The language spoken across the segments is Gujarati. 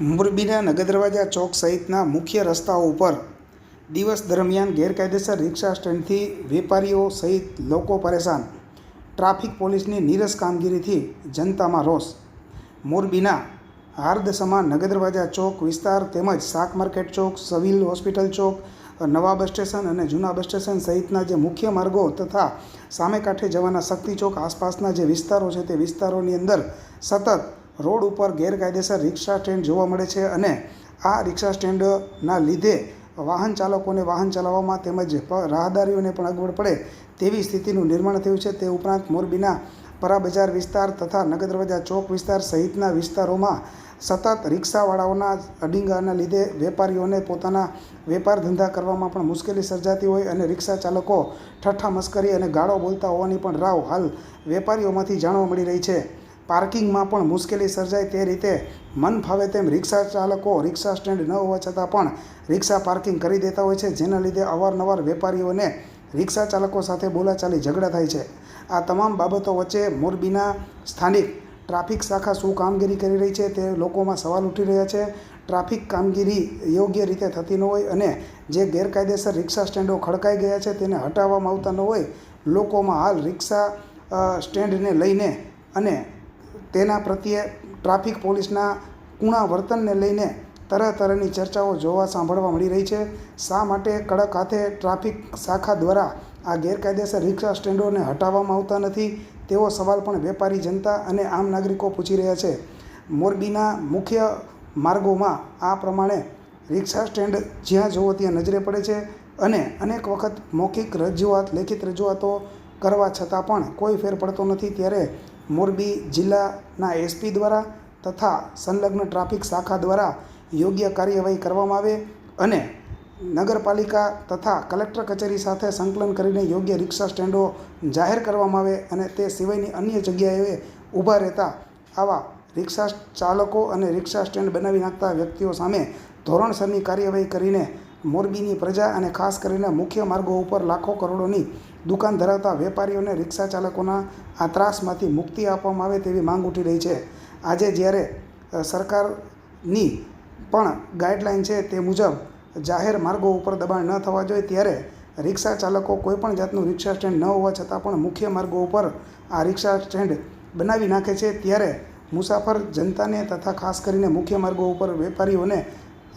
મોરબીના નગરદરવાજા ચોક સહિતના મુખ્ય રસ્તાઓ ઉપર દિવસ દરમિયાન ગેરકાયદેસર રિક્ષા સ્ટેન્ડથી વેપારીઓ સહિત લોકો પરેશાન. ટ્રાફિક પોલીસની નીરસ કામગીરીથી જનતામાં રોષ. મોરબીના હાર્દસમા નગરદરવાજા ચોક વિસ્તાર તેમજ શાક માર્કેટ ચોક, સિવિલ હોસ્પિટલ ચોક, નવા બસ સ્ટેશન અને જૂના બસ સ્ટેશન સહિતના જે મુખ્ય માર્ગો તથા સામે કાંઠે જવાના શક્તિ ચોક આસપાસના જે વિસ્તારો છે તે વિસ્તારોની અંદર સતત રોડ ઉપર ગેરકાયદેસર રિક્ષા સ્ટેન્ડ જોવા મળે છે અને આ રિક્ષા સ્ટેન્ડના લીધે વાહન ચાલકોને વાહન ચલાવવામાં તેમજ રાહદારીઓને પણ અગવડ પડે તેવી સ્થિતિનું નિર્માણ થયું છે. તે ઉપરાંત મોરબીના પરા બજાર વિસ્તાર તથા નગરવજા ચોક વિસ્તાર સહિતના વિસ્તારોમાં સતત રિક્ષાવાળાઓના અડીંગાના લીધે વેપારીઓને પોતાના વેપાર ધંધા કરવામાં પણ મુશ્કેલી સર્જાતી હોય અને રિક્ષા ચાલકો ઠઠ્ઠા મસ્કરી અને ગાળો બોલતા હોવાની પણ રાવ હાલ વેપારીઓમાંથી જાણવા મળી રહી છે. પાર્કિંગમાં પણ મુશ્કેલી સર્જાય તે રીતે મન ફાવે તેમ રિક્ષા ચાલકો રિક્ષા સ્ટેન્ડ ન હોવા છતાં પણ રિક્ષા પાર્કિંગ કરી દેતા હોય છે, જેના લીધે અવારનવાર વેપારીઓને રિક્ષા ચાલકો સાથે બોલાચાલી ઝઘડા થાય છે. આ તમામ બાબતો વચ્ચે મોરબીના સ્થાનિક ટ્રાફિક શાખા શું કામગીરી કરી રહી છે તે લોકોમાં સવાલ ઉઠી રહ્યા છે. ટ્રાફિક કામગીરી યોગ્ય રીતે થતી ન હોય અને જે ગેરકાયદેસર રિક્ષા સ્ટેન્ડો ખડકાઈ ગયા છે તેને હટાવવામાં આવતા ન હોય, લોકોમાં હાલ રિક્ષા સ્ટેન્ડને લઈને અને તેના પ્રત્યે ટ્રાફિક પોલીસના કુણા વર્તનને લઈને તરહ તરહની ચર્ચાઓ જોવા સાંભળવા મળી રહી છે. શા માટે કડક હાથે ટ્રાફિક શાખા દ્વારા આ ગેરકાયદેસર રિક્ષા સ્ટેન્ડોને હટાવવામાં આવતા નથી? તેવો સવાલ પણ વેપારી જનતા અને આમ નાગરિકો પૂછી રહ્યા છે. મોરબીના મુખ્ય માર્ગોમાં આ પ્રમાણે રિક્ષા સ્ટેન્ડ જ્યાં જુઓ ત્યાં નજરે પડે છે અને અનેક વખત મૌખિક રજૂઆત, લેખિત રજૂઆતો કરવા છતાં પણ કોઈ ફેર પડતો નથી. ત્યારે મોરબી જિલ્લાના એસપી દ્વારા તથા સંલગ્ન ટ્રાફિક શાખા દ્વારા યોગ્ય કાર્યવાહી કરવામાં આવે અને નગરપાલિકા તથા કલેક્ટર કચેરી સાથે સંકલન કરીને યોગ્ય રિક્ષા સ્ટેન્ડો જાહેર કરવામાં આવે અને તે સિવાયની અન્ય જગ્યાએ ઊભા રહેતા આવા રિક્ષા ચાલકો અને રિક્ષા સ્ટેન્ડ બનાવી નાખતા વ્યક્તિઓ સામે ધોરણસરની કાર્યવાહી કરીને મોરબીની પ્રજા અને ખાસ કરીને મુખ્ય માર્ગો ઉપર લાખો કરોડોની દુકાન ધરાવતા વેપારીઓને રિક્ષા ચાલકોના આ ત્રાસમાંથી મુક્તિ આપવામાં આવે તેવી માંગ ઉઠી રહી છે. આજે જ્યારે સરકારની પણ ગાઈડલાઈન છે તે મુજબ જાહેર માર્ગો ઉપર દબાણ ન થવા જોઈએ, ત્યારે રિક્ષા ચાલકો કોઈપણ જાતનું રિક્ષા સ્ટેન્ડ ન હોવા છતાં પણ મુખ્ય માર્ગો ઉપર આ રિક્ષા સ્ટેન્ડ બનાવી નાખે છે. ત્યારે મુસાફર જનતાને તથા ખાસ કરીને મુખ્ય માર્ગો ઉપર વેપારીઓને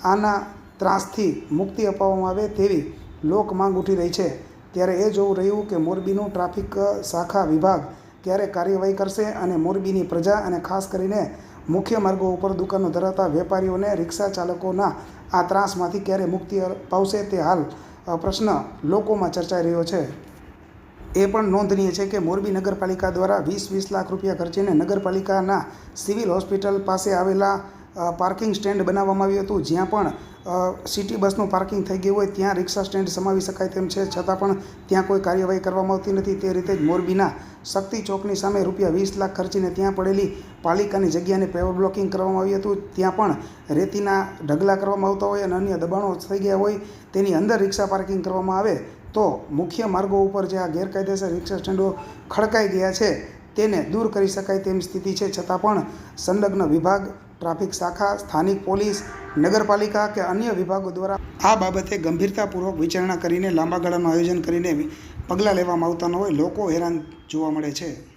આના ત્રાસથી મુક્તિ અપાવવામાં આવે તેવી લોક માંગ ઉઠી રહી છે. ત્યારે એ જોવું રહ્યું કે મોરબીનું ટ્રાફિક શાખા વિભાગ ક્યારે કાર્યવાહી કરશે અને મોરબીની પ્રજા અને ખાસ કરીને મુખ્ય માર્ગો ઉપર દુકાનો ધરાવતા વેપારીઓને રિક્ષા ચાલકોના આ ત્રાસમાંથી ક્યારે મુક્તિ અપાવશે તે હાલ પ્રશ્ન લોકોમાં ચર્ચાઈ રહ્યો છે. એ પણ નોંધનીય છે કે મોરબી નગરપાલિકા દ્વારા વીસ વીસ લાખ રૂપિયા ખર્ચીને નગરપાલિકાના સિવિલ હોસ્પિટલ પાસે આવેલા પાર્કિંગ સ્ટેન્ડ બનાવવામાં આવ્યું હતું, જ્યાં પણ સિટી બસનું પાર્કિંગ થઈ ગયું હોય ત્યાં રિક્ષા સ્ટેન્ડ સમાવી શકાય તેમ છે. છતાં પણ ત્યાં કોઈ કાર્યવાહી કરવામાં આવતી નથી. તે રીતે જ મોરબીના શક્તિ ચોકની સામે રૂપિયા વીસ લાખ ખર્ચીને ત્યાં પડેલી પાલિકાની જગ્યાને પેવર બ્લોકિંગ કરવામાં આવ્યું હતું. ત્યાં પણ રેતીના ઢગલા કરવામાં આવતા હોય અને અન્ય દબાણો થઈ ગયા હોય તેની અંદર રિક્ષા પાર્કિંગ કરવામાં આવે તો મુખ્ય માર્ગો ઉપર જે આ ગેરકાયદેસર રિક્ષા સ્ટેન્ડો ખડકાઈ ગયા છે. તેને દૂર કરી શકાય તેમ સ્થિતિ છે. છતાં પણ સંલગ્ન વિભાગ, ટ્રાફિક શાખા, સ્થાનિક પોલીસ, નગરપાલિકા કે અન્ય વિભાગો દ્વારા આ બાબતે ગંભીરતાપૂર્વક વિચારણા કરીને લાંબા ગાળાનું આયોજન કરીને પગલાં લેવામાં આવતા ન હોય. લોકો હેરાન જોવા મળે છે.